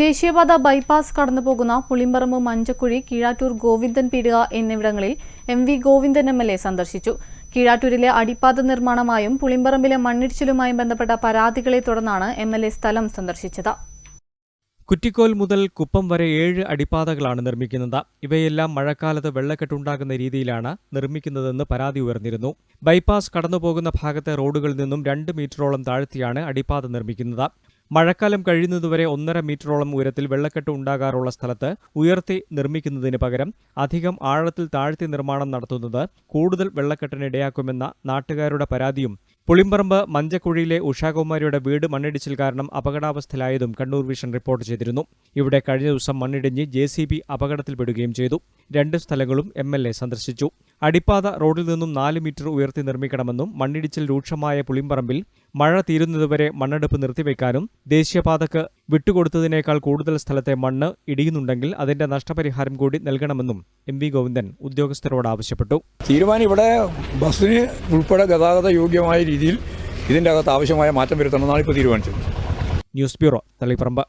ദേശീയപാത ബൈപ്പാസ് കടന്നു പോകുന്ന പുളിമ്പറമ്പ് മഞ്ചക്കുഴി കീഴാറ്റൂർ ഗോവിന്ദൻ പീടിക എന്നിവിടങ്ങളിൽ M V Govindan M L A സന്ദർശിച്ചു. കീഴാറ്റൂരിലെ അടിപ്പാത നിർമ്മാണമായും പുളിമ്പറമ്പിലെ മണ്ണിടിച്ചിലുമായും ബന്ധപ്പെട്ട പരാതികളെ തുടർന്നാണ് എം എൽ എ സ്ഥലം സന്ദർശിച്ചത്. കുറ്റിക്കോൽ മുതൽ കുപ്പം വരെ ഏഴ് അടിപ്പാതകളാണ് നിർമ്മിക്കുന്നത്. ഇവയെല്ലാം മഴക്കാലത്ത് വെള്ളക്കെട്ടുണ്ടാകുന്ന രീതിയിലാണ് നിർമ്മിക്കുന്നതെന്ന് പരാതി ഉയർന്നിരുന്നു. ബൈപ്പാസ് കടന്നുപോകുന്ന ഭാഗത്തെ റോഡുകളിൽ നിന്നും രണ്ട് മീറ്ററോളം താഴ്ത്തിയാണ് അടിപ്പാത നിർമ്മിക്കുന്നത്. മഴക്കാലം കഴിയുന്നതുവരെ ഒന്നര മീറ്ററോളം ഉയരത്തിൽ വെള്ളക്കെട്ട് ഉണ്ടാകാറുള്ള സ്ഥലത്ത് ഉയർത്തി നിർമ്മിക്കുന്നതിന് പകരം അധികം ആഴത്തിൽ താഴ്ത്തി നിർമ്മാണം നടത്തുന്നത് കൂടുതൽ വെള്ളക്കെട്ടിനിടയാക്കുമെന്ന നാട്ടുകാരുടെ പരാതിയും പുളിമ്പറമ്പ് മഞ്ചക്കുഴിയിലെ ഉഷാകുമാരിയുടെ വീട് മണ്ണിടിച്ചിൽ കാരണം അപകടാവസ്ഥയിലായതും കണ്ണൂർ വിഷൻ റിപ്പോർട്ട് ചെയ്തിരുന്നു. ഇവിടെ കഴിഞ്ഞ ദിവസം മണ്ണിടിഞ്ഞ് ജെ സി ബി അപകടത്തിൽപ്പെടുകയും ചെയ്തു. രണ്ട് സ്ഥലങ്ങളും എം എൽ എ സന്ദർശിച്ചു. അടിപ്പാത റോഡിൽ നിന്നും നാല് മീറ്റർ ഉയർത്തി നിർമ്മിക്കണമെന്നും മണ്ണിടിച്ചിൽ രൂക്ഷമായ പുളിമ്പറമ്പിൽ മഴ തീരുന്നതുവരെ മണ്ണെടുപ്പ് നിർത്തിവെക്കാനും ദേശീയപാതക്ക് വിട്ടുകൊടുത്തതിനേക്കാൾ കൂടുതൽ സ്ഥലത്തെ മണ്ണ് ഇടിയുന്നുണ്ടെങ്കിൽ അതിന്റെ നഷ്ടപരിഹാരം കൂടി നൽകണമെന്നും എം വി ഗോവിന്ദൻ ഉദ്യോഗസ്ഥരോട് ആവശ്യപ്പെട്ടു. തീരുമാനം ഇവിടെ ബസ്സിന് ഉൾപ്പെടെ ഗതാഗത യോഗ്യമായ രീതിയിൽ ഇതിന്റെ അകത്ത് ആവശ്യമായ മാറ്റം വരുത്തണമെന്നാണ് ഇപ്പോൾ തീരുമാനിച്ചത്. News bureau Taliparamba.